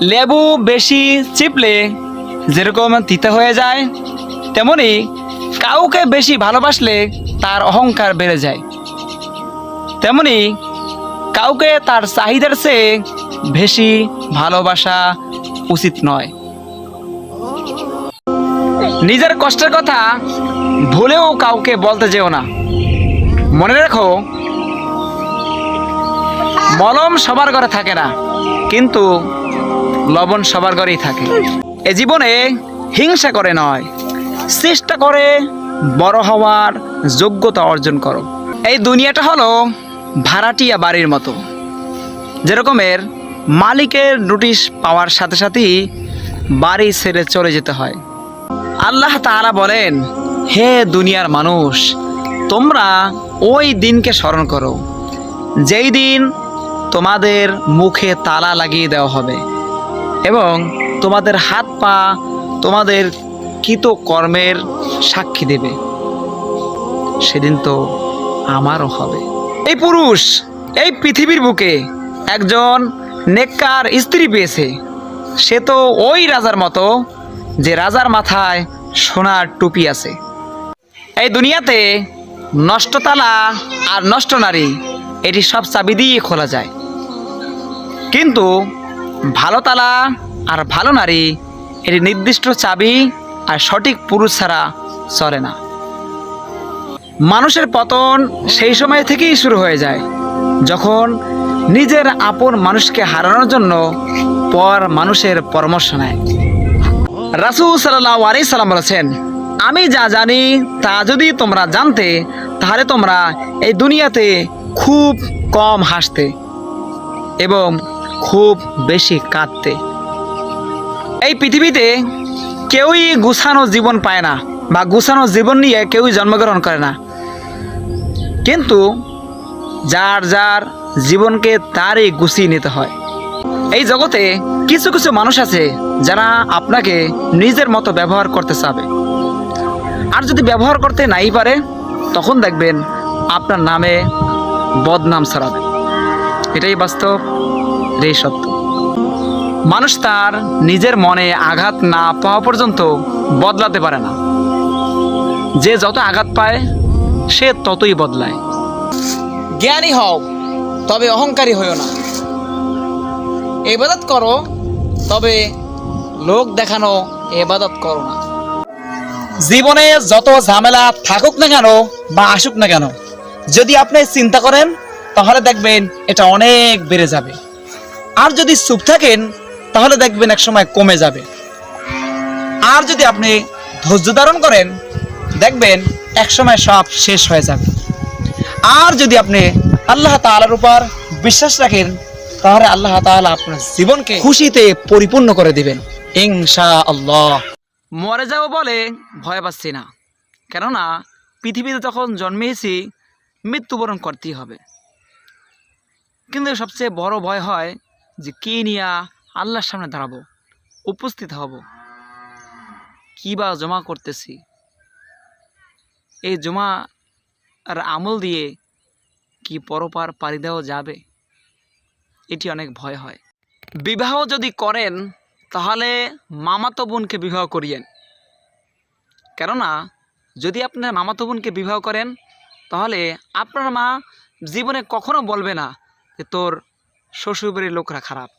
লেবু বেশি চিপলে যেরকম তিতা হয়ে যায়, তেমনি কাউকে বেশি ভালোবাসলে তার অহংকার বেড়ে যায়। তেমনি কাউকে তার চাহিদার চেয়ে বেশি ভালোবাসা উচিত নয়। নিজের কষ্টের কথা ভুলেও কাউকে বলতে যেও না। মনে রেখো, মলম সবার ঘরে থাকে না, কিন্তু লবণ সবার ঘরেই থাকে। এ জীবনে হিংসা করে নয়, চেষ্টা করে বড় হওয়ার যোগ্যতা অর্জন করো। এই দুনিয়াটা হলো ভাড়াটিয়া বাড়ির মতো। যেরকমের মালিকের নোটিশ পাওয়ার সাথে সাথেই বাড়ি ছেড়ে চলে যেতে হয়। আল্লাহ তাআলা বলেন, হে দুনিয়ার মানুষ, তোমরা ওই দিনকে স্মরণ করো, যেই দিন তোমাদের মুখে তালা লাগিয়ে দেওয়া হবে। এবং তোমাদের হাত পা তোমাদের কৃত কর্মের সাক্ষী দেবে। সেদিন তো আমারও হবে। এই পুরুষ এই পৃথিবীর বুকে একজন নেককার স্ত্রী পেয়েছে। সে তো ওই রাজার মতো যে রাজার মাথায় সোনার টুপি আছে। এই দুনিয়াতে নষ্ট তালা আর নষ্ট নারী এটি সব চাবি দিয়ে খোলা যায়। কিন্তু ভালো তালা আর ভালো নারী, এটি নির্দিষ্ট চাবি আর সঠিক পুরুষ ছাড়া চলে না। মানুষের পতন সেই সময় থেকেই শুরু হয়ে যায়, যখন নিজের আপন মানুষকে হারানোর জন্য পর মানুষের পরামর্শ নেয়। রাসুল সাল্লাহ আলি সাল্লাম বলেছেন, আমি যা জানি, তা যদি তোমরা জানতে, তাহলে তোমরা এই দুনিয়াতে খুব কম হাসতে এবং খুব বেশি কাঁদতে। এই পৃথিবীতে কেউই গুছানো জীবন পায় না বা গুছানো জীবন নিয়ে কেউই জন্মগ্রহণ করে না। কিন্তু যার যার জীবনকে তারই গুছিয়ে নিতে হয়। এই জগতে কিছু কিছু মানুষ আছে যারা আপনাকে নিজের মতো ব্যবহার করতে চাবে। আর যদি ব্যবহার করতে নাই পারে, তখন দেখবেন আপনার নামে বদনাম ছড়াবে। এটাই বাস্তব। এটাই সত্য। মানুষ তার নিজের মনে আঘাত না পাওয়া পর্যন্ত বদলাতে পারে না। যে যত আঘাত পায়, সে ততই বদলায়। জ্ঞানী হও, তবে অহংকারী হইও না। এবাদত করো, তবে লোক দেখানো এবাদত করো না। জীবনে যত ঝামেলা থাকুক না কেন বা আসুক না কেন, যদি আপনি চিন্তা করেন, তাহলে দেখবেন এটা অনেক বেড়ে যাবে। আর যদি চুপ থাকেন, তাহলে দেখবেন এক সময় কমে যাবে। আর যদি আপনি ধৈর্য ধারণ করেন, দেখবেন এক সময় সব শেষ হয়ে যাবে। আর যদি আপনি আল্লাহ তাআলার উপর বিশ্বাস রাখেন, তাহলে আল্লাহ তাআলা আপনার জীবনকে খুশিতে পরিপূর্ণ করে দিবেন। ইনশা আল্লাহ মরে যাব বলে ভয় পাচ্ছি না। কেননা, পৃথিবীতে যখন জন্মেছি, মৃত্যুবরণ করতেই হবে। কিন্তু সবচেয়ে বড় ভয় হয় যে কি নিয়া আল্লাহর সামনে দাঁড়াবো, উপস্থিত হব। কী বা জমা করতেছি? এই জমা আর আমল দিয়ে কি পরপার পাড়ি দেওয়া যাবে? এটি অনেক ভয় হয়। বিবাহ যদি করেন, তাহলে মামাতো বোনকে বিবাহ করিয়েন। কেননা, যদি আপনার মামাতো বোনকে বিবাহ করেন, তাহলে আপনার মা জীবনে কখনো বলবে না যে তোর শ্বশুরবাড়ির লোকরা খারাপ।